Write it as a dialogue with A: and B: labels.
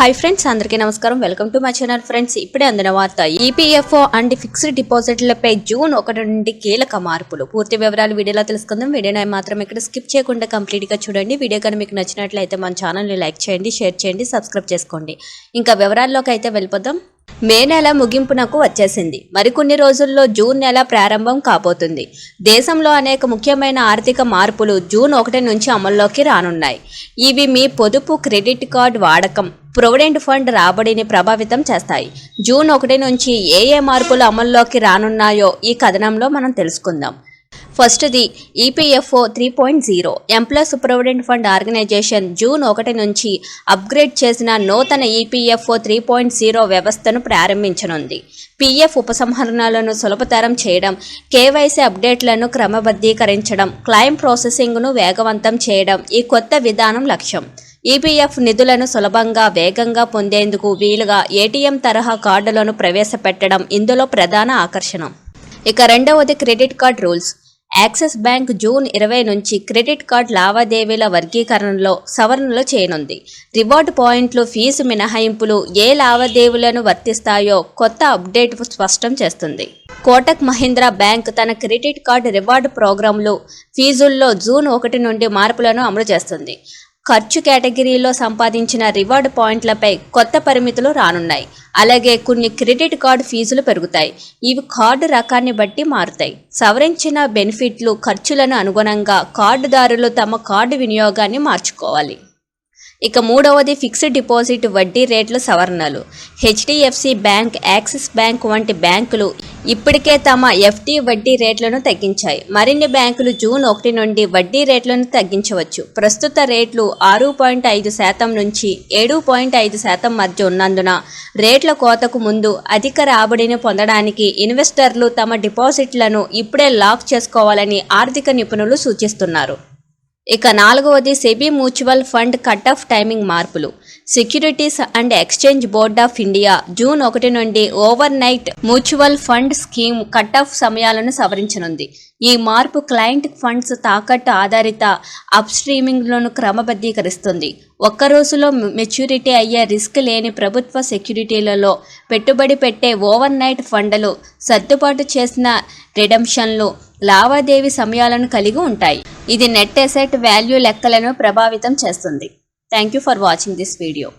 A: Hi friends అందరికీ నమస్కారం. Welcome to my channel friends ఇప్పుడే అందిన వార్త ఈపీఎఫ్ఓ అండ్ ఫిక్స్డ్ డిపాజిట్లపై జూన్ ఒకటి నుండి కీలక మార్పులు. పూర్తి వివరాలు వీడియోలో తెలుసుకుందాం. వీడియోని మాత్రం ఇక్కడ స్కిప్ చేయకుండా కంప్లీట్గా చూడండి. వీడియో కానీ మీకు నచ్చినట్లయితే మన ఛానల్ని లైక్ చేయండి షేర్ చేయండి సబ్స్క్రైబ్ చేసుకోండి. ఇంకా వివరాల్లోకి అయితే వెళ్ళిపోదాం. మే నెల ముగింపునకు వచ్చేసింది. మరికొన్ని రోజుల్లో జూన్ నెల ప్రారంభం కాబోతుంది. దేశంలో అనేక ముఖ్యమైన ఆర్థిక మార్పులు జూన్ ఒకటి నుంచి అమల్లోకి రానున్నాయి. ఇవి మీ పొదుపు క్రెడిట్ కార్డ్ వాడకం ప్రొవిడెంట్ ఫండ్ రాబడిని ప్రభావితం చేస్తాయి. జూన్ ఒకటి నుంచి ఏ ఏ మార్పులు అమల్లోకి రానున్నాయో ఈ కథనంలో మనం తెలుసుకుందాం. ఫస్ట్ది EPFO three point zero employee provident fund organisation June ఒకటి నుంచి అప్గ్రేడ్ చేసిన నూతన ఈపీఎఫ్ఓ త్రీ పాయింట్ జీరో వ్యవస్థను ప్రారంభించనుంది. పీఎఫ్ ఉపసంహరణలను సులభతరం చేయడం కేవైసీ అప్డేట్లను క్రమబద్ధీకరించడం క్లైమ్ ప్రాసెసింగ్ను వేగవంతం చేయడం ఈ కొత్త విధానం లక్ష్యం. ఈపీఎఫ్ నిధులను సులభంగా వేగంగా పొందేందుకు వీలుగా ఏటీఎం తరహా కార్డులను ప్రవేశపెట్టడం ఇందులో ప్రధాన ఆకర్షణ. ఇక రెండవది credit card rules. Axis bank June ఇరవై నుంచి క్రెడిట్ కార్డ్ లావాదేవీల వర్గీకరణలో సవరణలు చేయనుంది. రివార్డ్ పాయింట్లు ఫీజు మినహాయింపులు ఏ లావాదేవీలను వర్తిస్తాయో కొత్త అప్డేట్ స్పష్టం చేస్తుంది. కోటక్ మహీంద్రా బ్యాంక్ తన క్రెడిట్ కార్డ్ రివార్డ్ ప్రోగ్రాంలు ఫీజుల్లో జూన్ ఒకటి నుండి మార్పులను అమలు చేస్తుంది. ఖర్చు కేటగిరీలో సంపాదించిన రివార్డ్ పాయింట్లపై కొత్త పరిమితులు రానున్నాయి. అలాగే కొన్ని క్రెడిట్ కార్డు ఫీజులు పెరుగుతాయి. ఇవి కార్డు రకాన్ని బట్టి మారుతాయి. సవరించిన బెనిఫిట్లు ఖర్చులను అనుగుణంగా కార్డుదారులు తమ కార్డు వినియోగాన్ని మార్చుకోవాలి. ఇక మూడవది ఫిక్స్డ్ డిపాజిట్ వడ్డీ రేట్ల సవరణలు. హెచ్డిఎఫ్సి బ్యాంక్ యాక్సిస్ బ్యాంక్ వంటి బ్యాంకులు ఇప్పటికే తమ ఎఫ్డి వడ్డీ రేట్లను తగ్గించాయి. మరిన్ని బ్యాంకులు జూన్ ఒకటి నుండి వడ్డీ రేట్లను తగ్గించవచ్చు. ప్రస్తుత రేట్లు ఆరు పాయింట్ ఐదు శాతం నుంచి ఏడు పాయింట్ ఐదు శాతం మధ్య ఉన్నందున రేట్ల కోతకు ముందు అధిక రాబడిని పొందడానికి ఇన్వెస్టర్లు తమ డిపాజిట్లను ఇప్పుడే లాక్ చేసుకోవాలని ఆర్థిక నిపుణులు సూచిస్తున్నారు. ఇక నాలుగవది SEBI mutual fund cut off timing మార్పులు. Securities and exchange board of India June ఒకటి నుండి overnight mutual fund scheme cut off సమయాలను సవరించనుంది. ఈ మార్పు క్లయింట్ ఫండ్స్ తాకట్టు ఆధారిత అప్ స్ట్రీమింగ్లను క్రమబద్ధీకరిస్తుంది. ఒక్క రోజులో మెచ్యూరిటీ అయ్యే రిస్క్ లేని ప్రభుత్వ సెక్యూరిటీలలో పెట్టుబడి పెట్టే ఓవర్ నైట్ ఫండ్లు సర్దుబాటు చేసిన రిడమ్షన్లు లావాదేవీ సమయాలను కలిగి ఉంటాయి. ఇది నెట్ ఎసెట్ వాల్యూ లెక్కలను ప్రభావితం చేస్తుంది. Thank you for watching this video.